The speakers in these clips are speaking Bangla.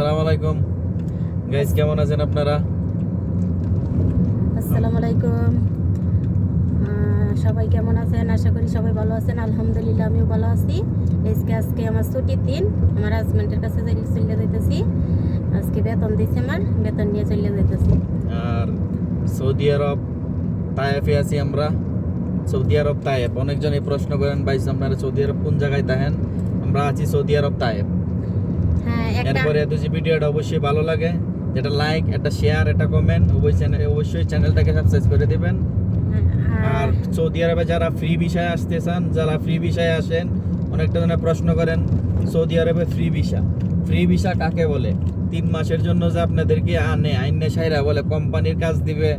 আসসালামু আলাইকুম। গাইজ কেমন আছেন আপনারা? আসসালামু আলাইকুম। সবাই কেমন আছেন? আশা করি সবাই ভালো আছেন। আলহামদুলিল্লাহ আমিও ভালো আছি। আজকে আজকে আমার ছুটির দিন। আমার হাজব্যান্ডের কাছে যাই- চলে যাইতেছি। আজকে বেতন দিচ্ছে আমার। বেতন নিয়ে চলে যাইতেছি। আর সৌদি আরব তায়েফে আছি আমরা। সৌদি আরব তায়েফ অনেকজন এই প্রশ্ন করেন ভাই আপনারা সৌদি আরব কোন জায়গায় তাহেন? আমরা আছি সৌদি আরব তায়েফ এরপরে যদি ভিডিওটা অবশ্যই ভালো লাগে। যেটা লাইক একটা শেয়ার একটা কমেন্ট অবশ্যই অবশ্যই চ্যানেলটাকে সাবস্ক্রাইব করে দিবেন। আর আর সৌদি আরবে যারা ফ্রি ভিসায় আসতে চান যারা ফ্রি ভিসায় আসেন অনেকটা জনে প্রশ্ন করেন সৌদি আরবে ফ্রি ভিসা ফ্রি ভিসা কাকে বলে? তিন মাসের জন্য যে আপনাদেরকে আনে আইনে সাইরা বলে কোম্পানির কাজ দিবে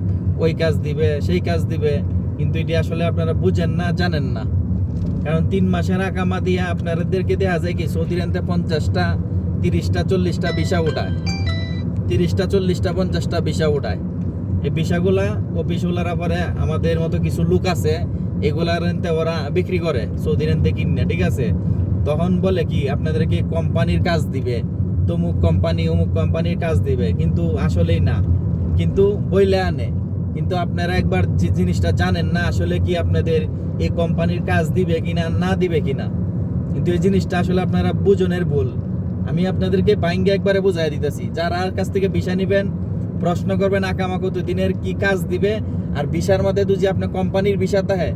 ওই কাজ দিবে সেই কাজ দিবে। কিন্তু এটি আসলে আপনারা বুঝেন না জানেন না। কারণ তিন মাসের আকামা দিয়ে আপনাদেরকে দেখা যায় কি সৌদি রেন্তে পঞ্চাশটা তিরিশটা, চল্লিশটা ভিসা উঠায়। তিরিশটা, চল্লিশটা, পঞ্চাশটা ভিসা উঠায়। এই ভিসাগুলা অফিসওয়ালারা পরে আমাদের মতো কিছু লোক আছে, এগুলা রেন্তে ওরা বিক্রি করে, সৌদি রেন্তে কিনে, ঠিক আছে? তখন বলে কি, আপনাদেরকে কোম্পানির কাজ দিবে, তমুক কোম্পানি, অমুক কোম্পানির কাজ দিবে, কিন্তু আসলেই না। কিন্তু বইলে আনে। কিন্তু আপনারা একবার যে জিনিসটা জানেন না, আসলে কি আপনাদের এই কোম্পানির কাজ দিবে কিনা, না দিবে কিনা? কিন্তু এই জিনিসটা আসলে আপনারা বুঝনের ভুল। আমি আপনাদেরকে বাইঙ্গে একবারে বুঝাই দিতেছি, যারা আর কাছ থেকে ভিসা নিবেন, প্রশ্ন করবেন আকামা কত দিনের কি কাজ দিবে, আর ভিসার মধ্যে যদি আপনি কোম্পানির ভিসা থাকে,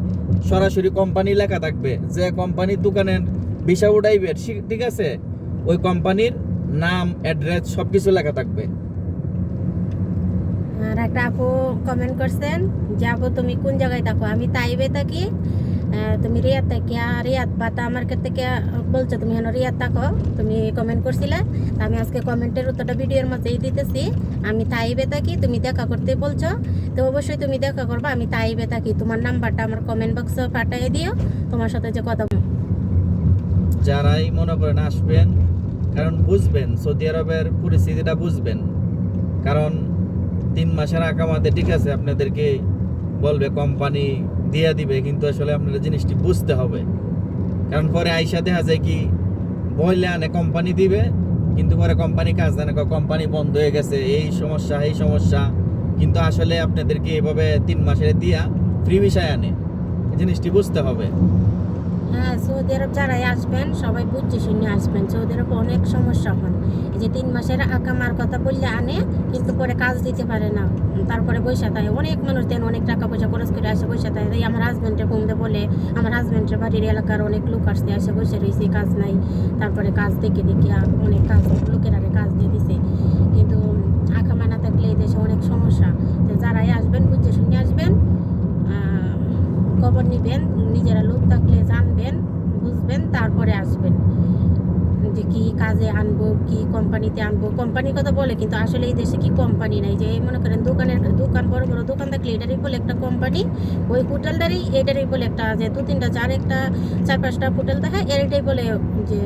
সরাসরি কোম্পানি লেখা থাকবে, যে কোম্পানির দোকানের ভিসা উঠাইবে ঠিক আছে, ওই কোম্পানির নাম, অ্যাড্রেস সব কিছু লেখা থাকবে। আর একটা আপু কমেন্ট করছেন, যে আপু তুমি কোন জায়গায় থাকো? আমি তাইবে থাকি তুমি রিয়াদ থাকি আর রিয়াদ বা তা আমার থেকে বলছো তুমি হেন রিয়াদ থাকো তুমি কমেন্ট করছিলে আমি আজকে কমেন্টের উত্তরটা ভিডিওর মধ্যেই দিতেছি, আমি তাইবে থাকি, তুমি দেখা করতে বলছো, তো অবশ্যই তুমি দেখা করবা, আমি তাইবে থাকি, তোমার নাম্বারটা আমার কমেন্ট বক্সে পাঠিয়ে দিও, তোমার সাথে যে কথা যারাই মনে করেন আসবেন, কারণ বুঝবেন, সৌদি আরবের পরিস্থিতিটা বুঝবেন, কারণ তিন মাসের আকামাতে ঠিক আছে, আপনাদেরকে বলবে কোম্পানি দিয়ে দিবে, কিন্তু আসলে আপনারা জিনিসটি বুঝতে হবে। কারণ পরে আইসা দেখা যায় কি বইলে আনে কোম্পানি দিবে, কিন্তু পরে কোম্পানি কাজ দেয় না কোম্পানি বন্ধ হয়ে গেছে, এই সমস্যা এই সমস্যা। কিন্তু আসলে আপনাদেরকে এভাবে তিন মাসের দিয়া ফ্রি বিষয় আনে। জিনিসটি বুঝতে হবে। হ্যাঁ সৌদি আরব যারাই আসবেন, সবাই বুঝছে, শুনে আসবেন। সৌদি আরব অনেক সমস্যা হয় এই যে তিন মাসের আকামার কথা বললে আনে, কিন্তু পরে কাজ দিতে পারে না। তারপরে বৈশা থাকে অনেক মানুষ দেন অনেক টাকা পয়সা খরচ করে আসে বৈশা থাকে এই আমার হাজব্যান্ডের ফোন দিয়ে বলে, আমার হাজব্যান্ডের বাড়ির এলাকার অনেক লোক আসতে আসে বসে রয়েছে কাজ নাই। তারপরে কাজ দেখে দেখে অনেক কাজ, লোকের কাজ দিয়ে দিছে। কিন্তু আকামা না থাকলে এই দেশে অনেক সমস্যা। যারাই আসবেন বুঝে শুনে আসবেন। নিবেন, নিজেরা লোক থাকলে জানবেন, বুঝবেন, তারপরে আসবেন। যে কি কাজে আনব, কি কোম্পানিতে আনব, কোম্পানির কথা বলে, কিন্তু আসলে এই দেশে কি কোম্পানি নাই? যে মনে করেন দোকানের দোকান, বড় বড় দোকান থাকলে এটারই বলে একটা কোম্পানি, ওই হোটেলটারই এটারই বলে একটা যে দু তিনটা, চার একটা, চার পাঁচটা হোটেল থাকে এটাই বলে যে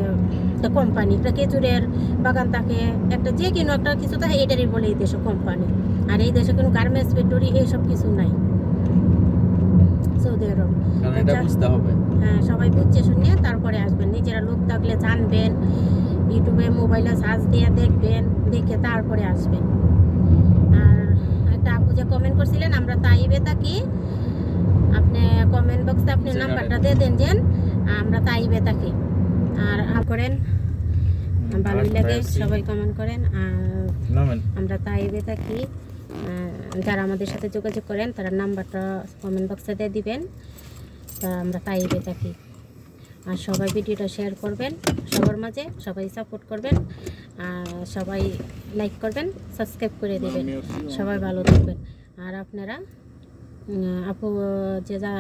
একটা কোম্পানি। একটা খেজুরের বাগান থাকে, একটা যে কোনো একটা কিছু থাকে, এটারই বলে এই দেশে কোম্পানি। আর এই দেশে কোনো গার্মেন্টস, ফ্যাক্টরি, এইসব কিছু নাই। সৌদি আরব এটা। বুঝতে হবে। হ্যাঁ সবাই বুঝছে শুনে তারপরে আসবেন। নিজেরা লোক থাকলে জানবেন ইউটিউবে মোবাইলে সার্চ দিয়ে দেখবেন দেখে তারপরে আসবেন। আর একটা আপু যে কমেন্ট করছিলেন আমরা তাইবে থাকি। আপনি কমেন্ট বক্সে আপনি নাম্বারটা দিয়ে দেন যেন আমরা তাইবে থাকি। আর করেন ভালোই লাগে সবাই কমেন্ট করেন। আর আমরা তাইবে থাকি। যারা আমাদের সাথে যোগাযোগ করেন তারা নাম্বারটা কমেন্ট বক্সে দিয়ে দিবেন। তা আমরা তাইবে থাকি আর সবাই ভিডিওটা শেয়ার করবেন সবার মাঝে সবাই সাপোর্ট করবেন আর সবাই লাইক করবেন সাবস্ক্রাইব করে দেবেন। সবাই ভালো থাকবেন। আর আপনারা আপু যে যা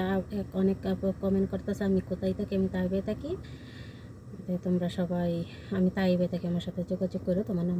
অনেক আপু কমেন্ট করতেছে আমি কোথায় থাকি আমি তাইবে থাকি। তোমরা সবাই আমি তাইবে থাকি আমার সাথে যোগাযোগ করো তোমার নাম